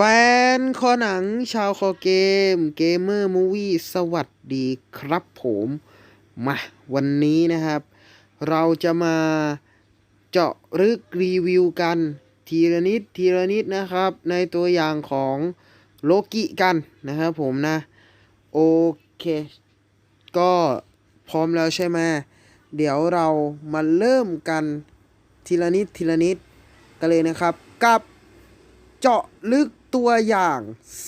แฟนคอหนังชาวคอเกมเกมเมอร์มูวี่สวัสดีครับผมมาวันนี้นะครับ เราจะมาเจาะลึกรีวิวกันทีละนิดทีละนิดนะครับ ในตัวอย่างของโลกิกันนะครับผมนะ โอเค ก็พร้อมแล้วใช่ไหมเดี๋ยวเรามาเริ่มกันทีละนิดทีละนิดกันเลยนะครับกับเจาะลึก ตัวอย่าง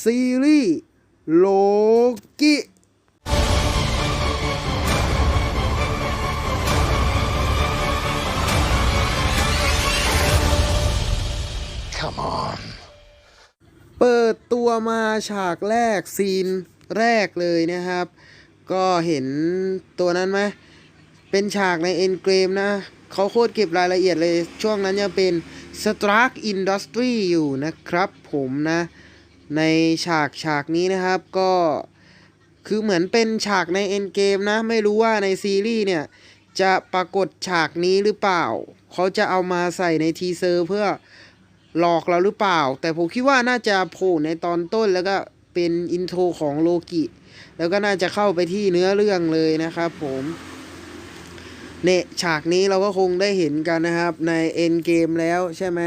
ซีรีส์โลกิ Come on. เปิดตัวมาฉากแรกซีนแรกเลยนะครับ ก็เห็นตัวนั้นไหมเป็นฉากในเอ็นเกรมนะ เขาโคตรเก็บรายละเอียดเลย ช่วงนั้นยังเป็น Stark Industry อยู่นะครับผมนะ ในฉากฉากนี้นะครับก็คือเหมือนเป็นฉากในเอ็นเกมนะ ไม่รู้ว่าในซีรีส์เนี่ย จะปรากฏฉากนี้หรือเปล่า เขาจะเอามาใส่ในทีเซอร์เพื่อหลอกเราหรือเปล่า แต่ผมคิดว่าน่าจะโผล่ในตอนต้นแล้วก็เป็นอินโทรของโลกิ แล้วก็น่าจะเข้าไปที่เนื้อเรื่องเลยนะครับผม เนี่ยฉากนี้เราก็คงได้เห็นกันนะครับในเอ็นเกมแล้วใช่ไหม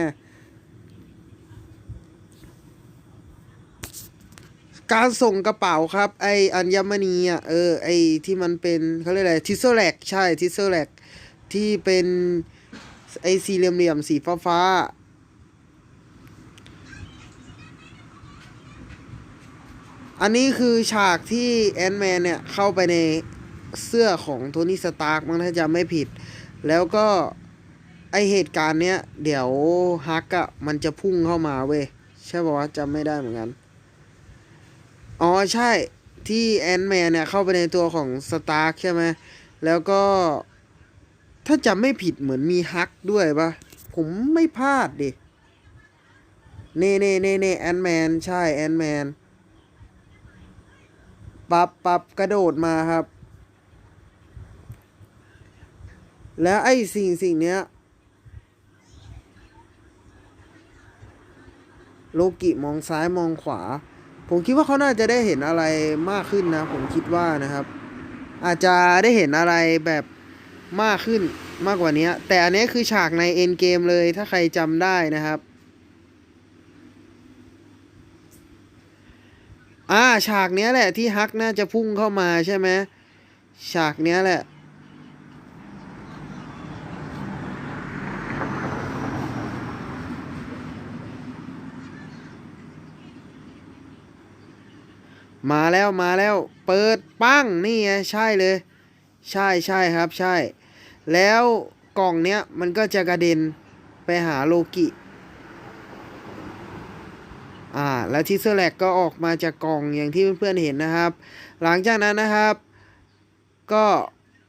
การส่งกระเป๋าครับ ไออัญมณีอะเออไอที่มันเป็นเขาเรียกอะไรทิสเซอร์แลกใช่ทิสเซอร์แลกที่เป็นไอสี่เหลี่ยมๆสีฟ้าๆอันนี้คือฉากที่แอนแมนเนี่ยเข้าไปใน เสื้อของโทนี่สตาร์กมั้งถ้าจำไม่ผิด แล้วก็ไอเหตุการณ์เนี้ย เดี๋ยวฮักอะมันจะพุ่งเข้ามาเว้ยใช่ป่าวะจำไม่ได้เหมือนกัน อ๋อใช่ที่แอนแมนเนี่ยเข้าไปในตัวของสตาร์กใช่ไหมแล้วก็ถ้าจำไม่ผิดเหมือนมีฮักด้วยปะผมไม่พลาดดิ เน่เน่เน่เน่แอนแมนใช่แอนแมนปับปับกระโดดมาครับ แล้วไอ้สิ่งสิ่งเนี้ยโลกิมองซ้ายมองขวา ผมคิดว่าเขาน่าจะได้เห็นอะไรมากขึ้นนะ ผมคิดว่านะครับ อาจจะได้เห็นอะไรแบบมากขึ้นมากกว่านี้ แต่อันนี้คือฉากในเอ็นเกมเลยถ้าใครจำได้นะครับ อ่าฉากเนี้ยแหละที่ฮักน่าจะพุ่งเข้ามาใช่ไหมฉากเนี้ยแหละ มาแล้วมาแล้วเปิดปั้งนี่ไงใช่เลย ใช่ใช่ครับใช่ แล้วกล่องเนี้ยมันก็จะกระเด็นไปหาโลกิอ่าแล้วทิเซอร์แลกก็ออกมาจากกล่องอย่างที่เพื่อนๆเห็นนะครับ หลังจากนั้นนะครับ ก็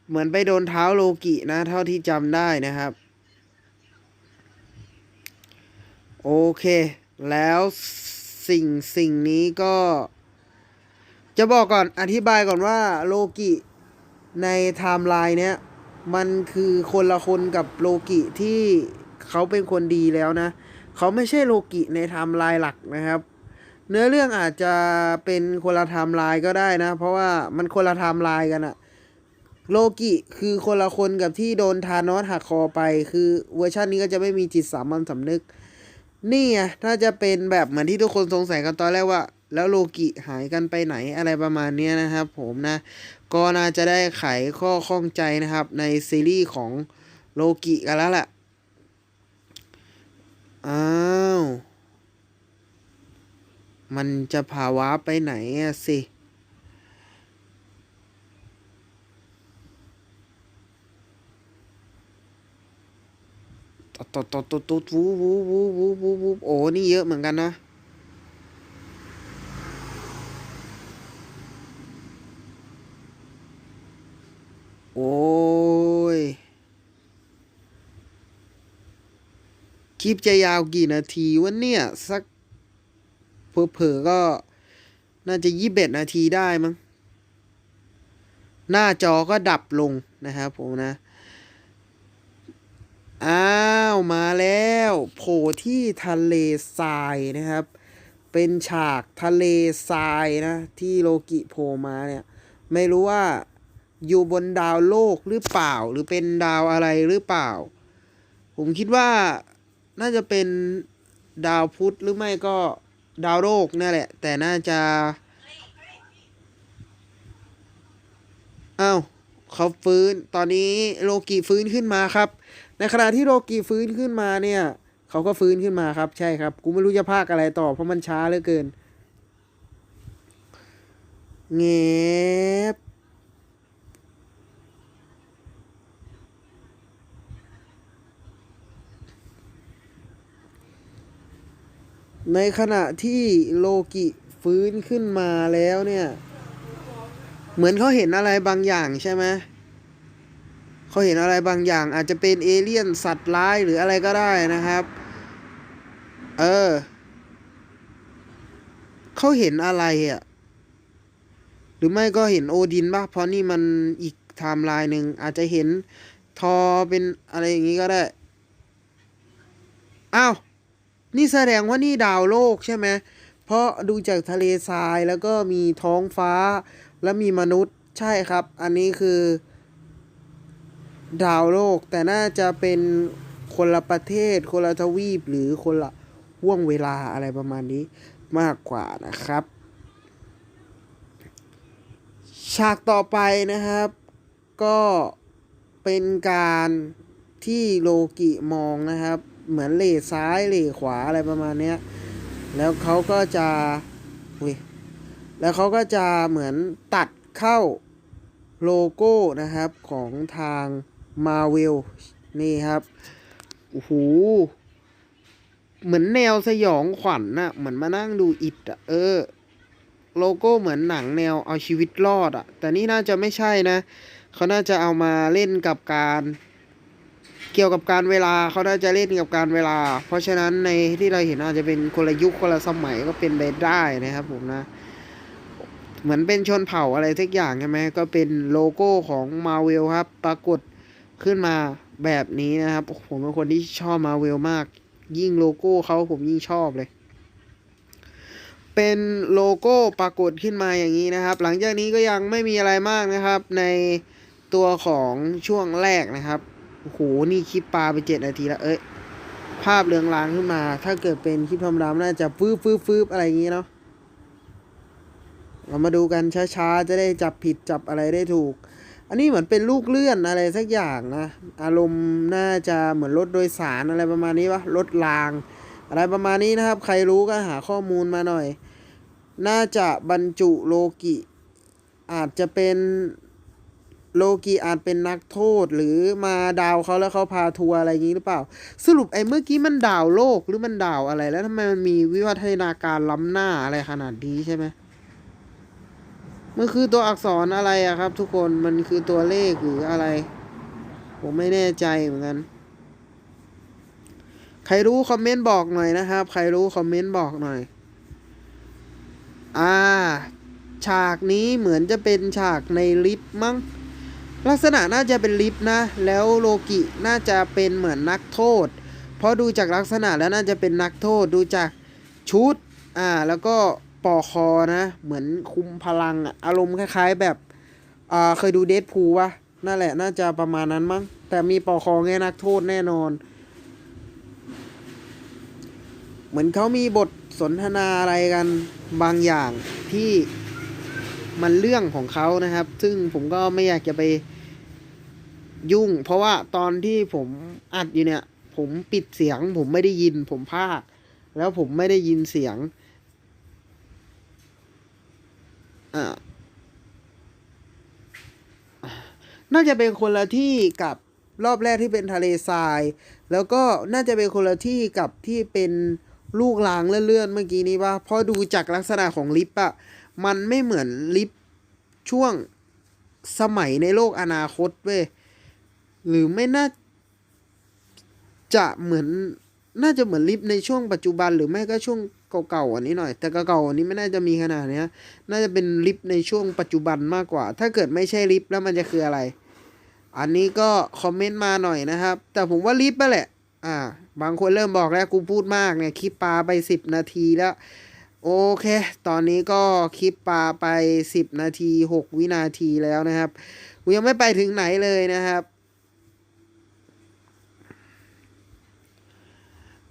เหมือนไปโดนเท้าโลกินะ เท่าที่จำได้นะครับ โอเค แล้วสิ่งสิ่งนี้ก็ จะบอกก่อนอธิบายก่อนว่าโลกิในไทม์ไลน์เนี้ยมันคือคนละคนกับโลกิที่เขาเป็นคนดีแล้วนะ เขาไม่ใช่โลกิในไทม์ไลน์หลักนะครับ เนื้อเรื่องอาจจะเป็นคนละไทม์ไลน์ก็ได้นะ เพราะว่ามันคนละไทม์ไลน์กันอะโลกิคือคนละคนกับที่โดนทานอสหักคอไป คือเวอร์ชันนี้ก็จะไม่มีจิตสามัญสำนึก นี่ไงถ้าจะเป็นแบบเหมือนที่ทุกคนสงสัยกันตอนแรกว่า แล้วโลกิหายกันไปไหนอะไรประมาณนี้นะครับผมนะ ก็น่าจะได้ไขข้อข้องใจนะครับในซีรีส์ของโลกิกันแล้วแหละอ้าว มันจะพาวาไปไหนอะสิตดตตตตวูวูวูวูวูวูโอ้นี่เยอะเหมือนกันนะ โอ้ย คลิปจะยาวกี่นาทีวะเนี่ย สักเผลอๆก็ น่าจะยี่สิบเอ็ดนาทีได้มั้ง หน้าจอก็ดับลงนะครับผมนะ อ้าว มาแล้วโผล่ที่ทะเลทรายนะครับ เป็นฉากทะเลทรายนะ ที่โลกิโผล่มาเนี่ย ไม่รู้ว่า อยู่บนดาวโลกหรือเปล่า หรือเป็นดาวอะไรหรือเปล่า ผมคิดว่าน่าจะเป็นดาวพุธหรือไม่ก็ดาวโลกนั่นแหละ แต่น่าจะอ้าวเขาฟื้นตอนนี้โลกิฟื้นขึ้นมาครับ ในขณะที่โลกิฟื้นขึ้นมาเนี่ย เขาก็ฟื้นขึ้นมาครับ ใช่ครับ กูไม่รู้จะพากอะไรต่อเพราะมันช้าเหลือเกินเงีบ ในขณะที่โลกิฟื้นขึ้นมาแล้วเนี่ย เหมือนเขาเห็นอะไรบางอย่างใช่ไหมเขาเห็นอะไรบางอย่าง อาจจะเป็นเอเลี่ยนสัตว์ร้ายหรืออะไรก็ได้นะครับ เออเขาเห็นอะไรอะ่ะ หรือไม่ก็เห็นโอดินป่ะ เพราะนี่มันอีกไทม์ไลน์หนึ่งอาจจะเห็นทอเป็นอะไรอย่างนี้ก็ได้ อ้าว นี่แสดงว่านี่ดาวโลกใช่ไหมเพราะดูจากทะเลทรายแล้วก็มีท้องฟ้า แล้วมีมนุษย์ใช่ครับ อันนี้คือ ดาวโลก แต่น่าจะเป็นคนละประเทศ คนละทวีปหรือคนละห่วงเวลาอะไรประมาณนี้มากกว่านะครับ ฉากต่อไปนะครับ ก็เป็นการที่โลกิมองนะครับ เหมือนเหล่ซ้ายเหล่ขวาอะไรประมาณเนี้ยแล้วเขาก็จะอุ้ยแล้วเขาก็จะเหมือนตัดเข้าโลโก้นะครับของทางมาเวลนี่ครับโอ้โหเหมือนแนวสยองขวัญน่ะเหมือนมานั่งดูอิดอะเออ โลโก้เหมือนหนังแนวเอาชีวิตรอดอะแต่นี่น่าจะไม่ใช่นะ เขาน่าจะเอามาเล่นกับการ เกี่ยวกับการเวลาเขาน่าจะเล่นกับการเวลา เพราะฉะนั้นในที่เราเห็นอาจจะเป็นคนละยุคคนละสมัยก็เป็นไปได้นะครับผมนะ เหมือนเป็นชนเผ่าอะไรสักอย่างใช่ไหมก็เป็นโลโก้ของมาเวลครับ ปรากฏขึ้นมาแบบนี้นะครับ ผมเป็นคนที่ชอบมาเวลมาก ยิ่งโลโก้เขาผมยิ่งชอบเลย เป็นโลโก้ปรากฏขึ้นมาอย่างนี้นะครับ หลังจากนี้ก็ยังไม่มีอะไรมากนะครับ ในตัวของช่วงแรกนะครับ โอ้โห นี่คลิปปลาไปเจ็ดนาทีแล้ว เอ้ย ภาพเรืองรางขึ้นมา ถ้าเกิดเป็นคลิปธรรมดาน่าจะฟืบฟืบฟืบอะไรอย่างนี้เนาะ เรามาดูกันช้าๆ จะได้จับผิดจับอะไรได้ถูก อันนี้เหมือนเป็นลูกเลื่อนอะไรสักอย่างนะ อารมณ์น่าจะเหมือนรถโดยสารอะไรประมาณนี้ปะรถราง อะไรประมาณนี้นะครับ ใครรู้ก็หาข้อมูลมาหน่อย น่าจะบรรจุโลกิ อาจจะเป็น โลกิอาจเป็นนักโทษหรือมาดาวเขาแล้วเขาพาทัวร์อะไรอย่างนี้หรือเปล่า สรุปไอ้เมื่อกี้มันดาวโลกหรือมันดาวอะไร แล้วทำไมมันมีวิวัฒนาการล้ำหน้าอะไรขนาดนี้ใช่ไหมมันคือตัวอักษรอะไรอะครับ ทุกคนมันคือตัวเลขหรืออะไร ผมไม่แน่ใจเหมือนกันใครรู้คอมเมนต์บอกหน่อยนะครับ ใครรู้คอมเมนต์บอกหน่อย อ่า ฉากนี้เหมือนจะเป็นฉากในลิฟต์มั้ง ลักษณะน่าจะเป็นลิฟต์นะ แล้วโลกิน่าจะเป็นเหมือนนักโทษ เพราะดูจากลักษณะแล้วน่าจะเป็นนักโทษ ดูจากชุด อ่า แล้วก็ปอคอนะ เหมือนคุมพลัง อารมณ์คล้ายๆแบบ อ่า เคยดูเดดพูลปะนั่นแหละ น่าจะประมาณนั้นมั้ง แต่มีปอคอแง่นักโทษแน่นอน เหมือนเขามีบทสนทนาอะไรกันบางอย่างที่ มันเรื่องของเขานะครับ ซึ่งผมก็ไม่อยากจะไปยุ่ง เพราะว่าตอนที่ผมอัดอยู่เนี่ย ผมปิดเสียง ผมไม่ได้ยิน ผมพากแล้วผมไม่ได้ยินเสียงอน่าจะเป็นคนละที่กับรอบแรกที่เป็นทะเลทราย แล้วก็น่าจะเป็นคนละที่กับที่เป็นลูกรางเลื่อนๆเมื่อกี้นี้ว่าเพราะดูจากลักษณะของลิฟต์อะ มันไม่เหมือนลิฟช่วงสมัยในโลกอนาคตเว้ยหรือไม่น่าจะเหมือนน่าจะเหมือนลิฟในช่วงปัจจุบัน หรือไม่ก็ช่วงเก่าๆอันนี้หน่อย แต่เก่าๆอันนี้ไม่น่าจะมีขนาดเนี้ยน่าจะเป็นลิฟในช่วงปัจจุบันมากกว่า ถ้าเกิดไม่ใช่ลิฟแล้วมันจะคืออะไร อันนี้ก็คอมเมนต์มาหน่อยนะครับ แต่ผมว่าลิฟไปแหละ อ่า บางคนเริ่มบอกแล้วกูพูดมากเนี่ยคลิปปลาไปสิบนาทีแล้ว โอเค ตอนนี้ก็คลิปปลาไป 10 นาที 6 วินาทีแล้วนะครับกูยังไม่ไปถึงไหนเลยนะครับ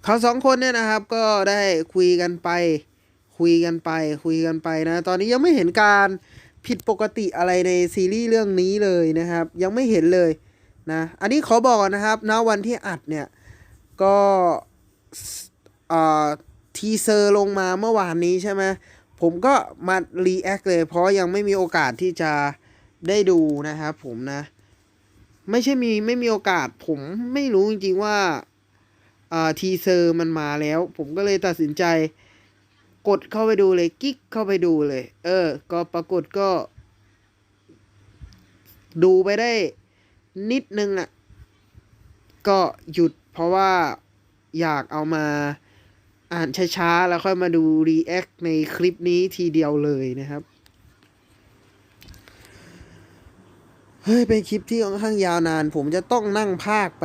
เขาสองคนเนี่ยนะครับก็ได้คุยกันไป คุยกันไป คุยกันไปนะ ตอนนี้ยังไม่เห็นการผิดปกติอะไรในซีรีส์เรื่องนี้เลยนะครับ ยังไม่เห็นเลยนะ อันนี้ขอบอกนะครับณวันที่อัดเนี่ย ก็อ่อ ทีเซอร์ลงมาเมื่อวานนี้ใช่ไหมผมก็มารีแอคเลย เพราะยังไม่มีโอกาสที่จะได้ดูนะครับผมนะ ไม่ใช่มีไม่มีโอกาส ผมไม่รู้จริงๆว่าทีเซอร์มันมาแล้ว ผมก็เลยตัดสินใจกดเข้าไปดูเลยกิ๊กเข้าไปดูเลย เออ ก็ปรากฏก็ ดูไปได้นิดนึงอะ ก็หยุดเพราะว่าอยากเอามา อ่านช้าๆ แล้วค่อยมาดูรีแอคในคลิปนี้ทีเดียวเลยนะครับ เฮ้ย เป็นคลิปที่ค่อนข้างยาวนาน ผมจะต้องนั่งภาคไป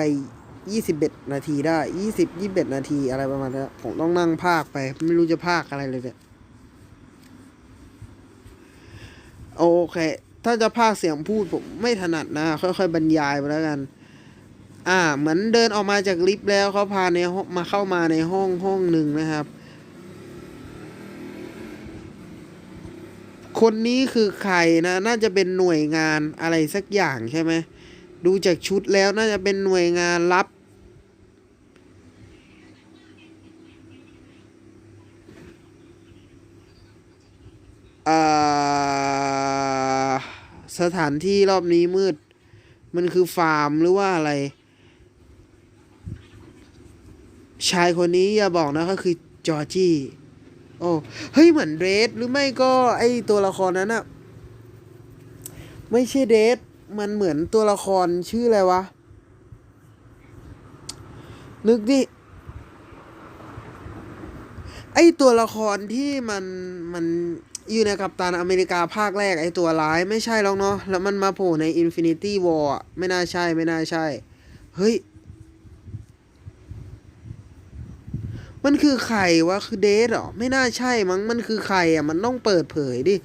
21 นาทีได้ 20 21 นาทีอะไรประมาณนี้ผมต้องนั่งภาคไป ไม่รู้จะภาคอะไรเลยเนี่ยโอเค ถ้าจะภาคเสียงพูดผมไม่ถนัดนะ ค่อยๆ บรรยายไปแล้วกัน อ่าเหมือนเดินออกมาจากลิฟต์แล้วเขาพาในห้องมาเข้ามาในห้องห้องหนึ่งนะครับ คนนี้คือใครนะ น่าจะเป็นหน่วยงานอะไรสักอย่างใช่ไหมดูจากชุดแล้วน่าจะเป็นหน่วยงานรับสถานที่รอบนี้มืด มันคือฟาร์มหรือว่าอะไร ชายคนนี้อย่าบอกนะก็คือจอร์จี้โอ้เฮ้ยเหมือนเดรสหรือไม่ก็ไอตัวละครนั้นอะไม่ใช่เดรสมันเหมือนตัวละครชื่ออะไรวะ นึกดิไอตัวละครที่มันมันอยู่ในกัปตันอเมริกาภาคแรกไอตัวร้ายไม่ใช่หรอกเนาะแล้วมันมาโผล่ใน Infinity War อะไม่น่าใช่ไม่น่าใช่ เฮ้ย มันคือใครวะคือเดทเหรอ ไม่น่าใช่มั้งมันคือใครอะ มันต้องเปิดเผยดิ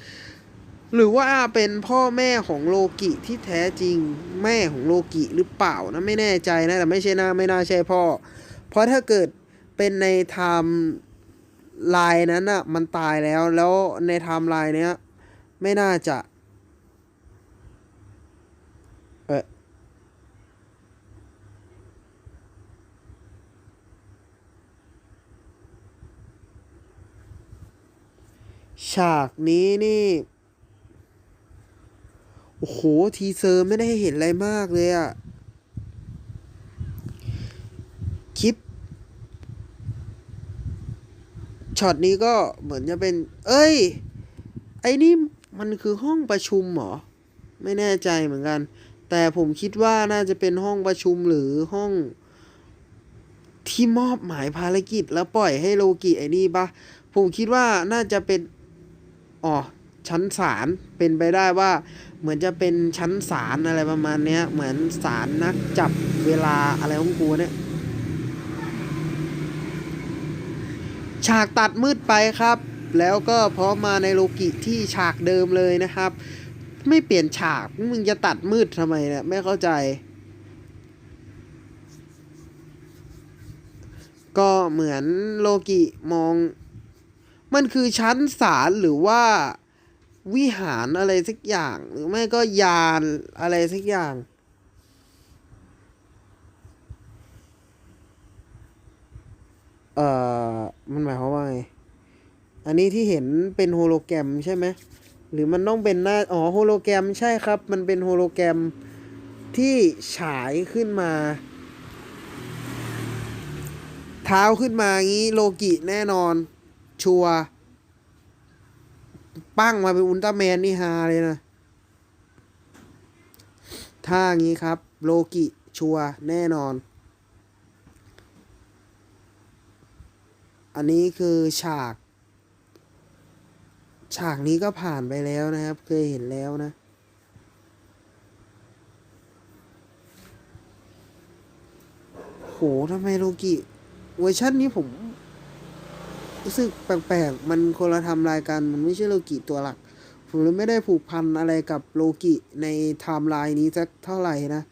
หรือว่าเป็นพ่อแม่ของโลกิที่แท้จริงแม่ของโลกิหรือเปล่านะไม่แน่ใจนะแต่ไม่ใช่น่าไม่น่าใช่พ่อ เพราะถ้าเกิดเป็นในไทม์ไลน์นั้นอะ มันตายแล้วแล้วในไทม์ไลน์เนี้ย ไม่น่าจะ ฉากนี้นี่ โอ้โห ทีเซอร์ไม่ได้เห็นอะไรมากเลยอะคลิปช็อตนี้ก็เหมือนจะเป็น เอ้ย ไอ้นี่มันคือห้องประชุมเหรอ ไม่แน่ใจเหมือนกัน แต่ผมคิดว่าน่าจะเป็นห้องประชุมหรือห้องที่มอบหมายภารกิจแล้วปล่อยให้โลกิไอ้นี่ปะผมคิดว่าน่าจะเป็น อ๋อชั้นศาลเป็นไปได้ว่าเหมือนจะเป็นชั้นศาลอะไรประมาณเนี้ย เหมือนศาลนักจับเวลาอะไรของกูเนี่ยฉากตัดมืดไปครับ แล้วก็พร้อมมาในโลกิที่ฉากเดิมเลยนะครับ ไม่เปลี่ยนฉากมึงจะตัดมืดทำไมเนี่ยไม่เข้าใจ ก็เหมือนโลกิมอง มันคือชั้นศาลหรือว่าวิหารอะไรสักอย่าง หรือไม่ก็ยานอะไรสักอย่าง เอ่อ มันหมายความว่าไง อันนี้ที่เห็นเป็นโฮโลแกรมใช่ไหม หรือมันต้องเป็นหน้า อ๋อ โฮโลแกรมใช่ครับ มันเป็นโฮโลแกรมที่ฉายขึ้นมา เท้าขึ้นมางี้โลกิแน่นอน ชัวปั้งมาเป็นอุลตร้าแมนนี่ฮาเลยนะ ถ้างี้ครับ โลกิชัวแน่นอน อันนี้คือฉาก ฉากนี้ก็ผ่านไปแล้วนะครับ เคยเห็นแล้วนะ โหทำไมโลกิเวอร์ชันนี้ผม รู้สึกแปลกๆ มันคนละทำรายการมันไม่ใช่โลกิตัวหลัก ผมเลยไม่ได้ผูกพันอะไรกับโลกิในไทม์ไลน์นี้สักเท่าไหร่นะ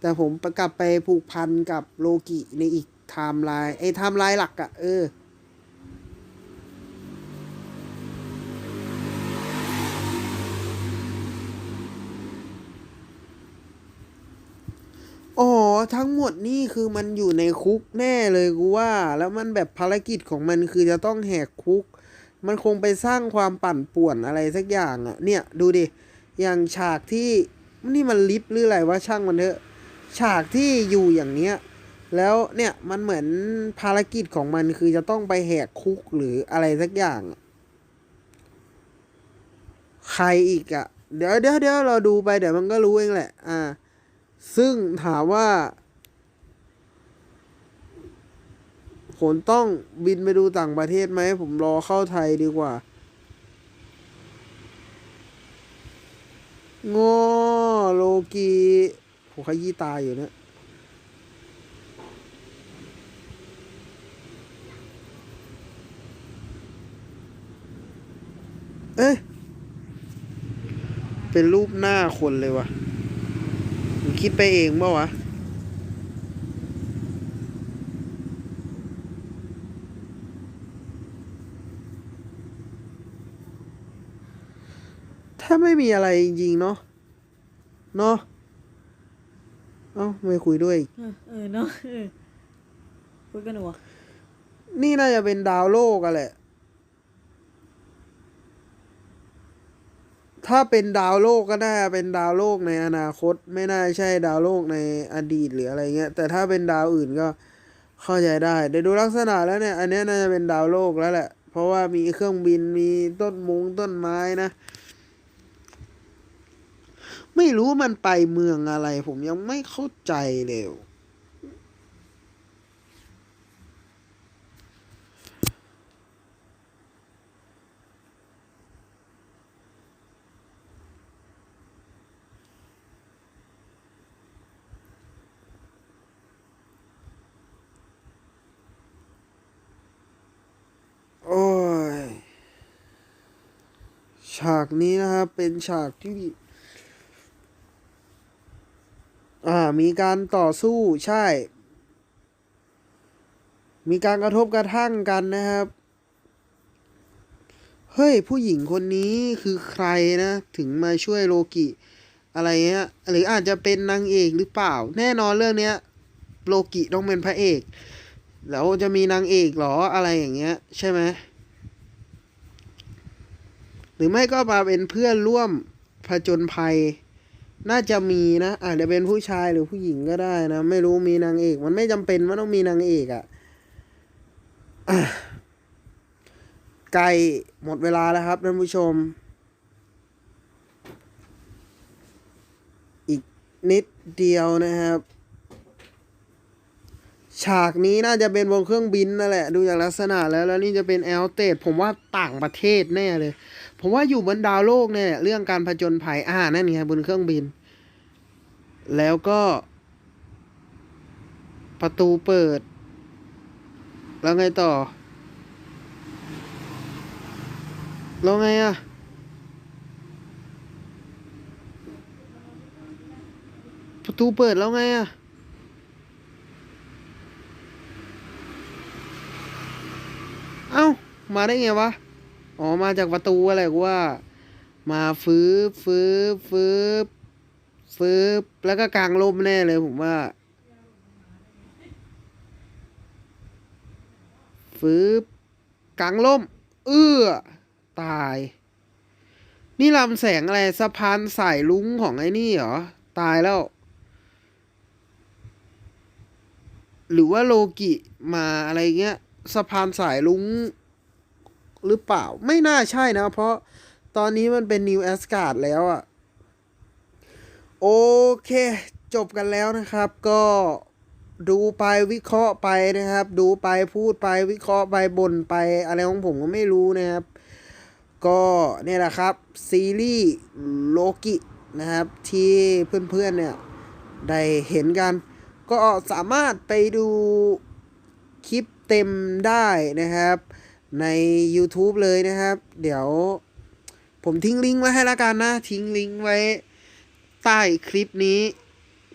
แต่ผมกลับไปผูกพันกับโลกิในอีกไทม์ไลน์ไอ้ไทม์ไลน์หลักอะเออ อ๋อ ทั้งหมดนี่คือมันอยู่ในคุกแน่เลยกูว่า แล้วมันแบบภารกิจของมันคือจะต้องแหกคุก มันคงไปสร้างความปั่นป่วนอะไรสักอย่างอะ่ะ เนี่ยดูดิ อย่างฉากที่นี่มันลิฟหรืออะไรว่าช่างมันเถอะ ฉากที่อยู่อย่างเนี้ย แล้วเนี่ยมันเหมือนภารกิจของมันคือจะต้องไปแหกคุกหรืออะไรสักอย่าง ใครอีกอะ่ะ เดี๋ยวเดี๋ยวเดี๋ยวเราดูไปเดี๋ยวมันก็รู้เองแหละ อ่า ซึ่งถามว่าผมต้องบินไปดูต่างประเทศไหม ผมรอเข้าไทยดีกว่า งอโลกีผมขยี้ตายอยู่เนะเอ๊ะ เป็นรูปหน้าคนเลยวะผม คิดไปเองเปล่าวะถ้าไม่มีอะไรจริงๆเนาะเนาะเอ้าไม่คุยด้วยอีกเออเออเนาะเออคุยกันหนูอะนี่น่าจะเป็นดาวโลกอะแหละ ถ้าเป็นดาวโลกก็น่าเป็นดาวโลกในอนาคต ไม่น่าใช่ดาวโลกในอดีตหรืออะไรเงี้ย แต่ถ้าเป็นดาวอื่นก็เข้าใจได้เดี๋ยวดูลักษณะแล้วเนี่ย อันนี้น่าจะเป็นดาวโลกแล้วแหละ เพราะว่ามีเครื่องบินมีต้นมงต้นไม้นะ ไม่รู้มันไปเมืองอะไร ผมยังไม่เข้าใจเลย โอ้ย ฉากนี้นะครับเป็นฉากที่ อ่า มีการต่อสู้ใช่ มีการกระทบกระทั่งกันนะครับ เฮ้ย ผู้หญิงคนนี้คือใครนะ ถึงมาช่วยโลกิ อะไรเงี้ยหรืออาจจะเป็นนางเอกหรือเปล่า แน่นอนเรื่องเนี้ย โลกิต้องเป็นพระเอก แล้วจะมีนางเอกหรออะไรอย่างเงี้ย ใช่ไหม หรือไม่ก็มาเป็นเพื่อนร่วมผจญภัย น่าจะมีนะอาจจะเป็นผู้ชายหรือผู้หญิงก็ได้นะ ไม่รู้มีนางเอก มันไม่จำเป็นว่าต้องมีนางเอกอะ่ะใกล้หมดเวลาแล้วครับท่านผู้ชม อีกนิดเดียวนะครับ ฉากนี้น่าจะเป็นบนเครื่องบินนั่นแหละ ดูจากลักษณะแล้ว แล้วนี่จะเป็นแอลเตดผมว่าต่างประเทศแน่เลย ผมว่าอยู่บนดาวโลกเนี่ยเรื่องการผจญภัยอ่านั่นไงบนเครื่องบิน แล้วก็ ประตูเปิด แล้วไงต่อ แล้วไงอะประตูเปิดแล้วไงอะเอ้า มาได้ไงวะ อ๋อมาจากประตูอะไรกูว่า มาฟืบฟืบฟืบฟืบแล้วก็กลางลมแน่เลยผมว่าฟืบกลางล่มเอื้อ ตาย นี่ลำแสงอะไรสะพานสายลุงของไอ้นี่เหรอ ตายแล้ว หรือว่าโลกิมาอะไรเงี้ยสะพานสายลุง หรือเปล่าไม่น่าใช่นะ เพราะตอนนี้มันเป็นนิวแอสการ์ดแล้วอะโอเค จบกันแล้วนะครับ ก็ดูไปวิเคราะห์ไปนะครับ ดูไปพูดไปวิเคราะห์ไปบ่นไป อะไรของผมก็ไม่รู้นะครับ ก็เนี่ยแหละครับ ซีรีส์โลกินะครับ ที่เพื่อนๆเนี่ย ได้เห็นกัน ก็สามารถไปดูคลิปเต็มได้นะครับ ใน YouTube เลยนะครับ เดี๋ยวผมทิ้งลิงก์ไว้ให้ละกันนะ ทิ้งลิงก์ไว้ใต้คลิปนี้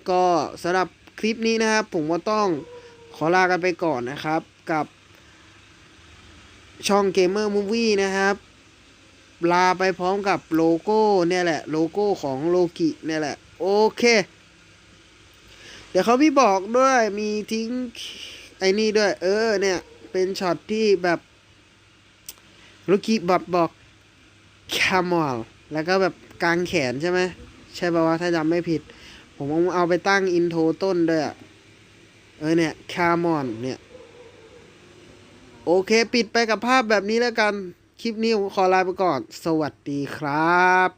ก็สำหรับคลิปนี้นะครับ ผมก็ต้องขอลากันไปก่อนนะครับ กับช่อง Gamer Movie นะครับ ลาไปพร้อมกับโลโก้เนี่ยแหละ โลโก้ของโลกิเนี่ยแหละ โอเค เดี๋ยวเขาพี่บอกด้วยมีทิ้งไอ้นี่ด้วย เออเนี่ย เป็นช็อตที่แบบ ลกิแบบบอกคามอลแล้วก็แบบกางแขนใช่ไหมใช่ป่าวะถ้าจำไม่ผิด ผมเอาไปตั้งอินโทรต้นด้วยอเออเนี่ยคามอนเนี่ยโอเค ปิดไปกับภาพแบบนี้แล้วกัน คลิปนี้ผมขอลาไปก่อน สวัสดีครับ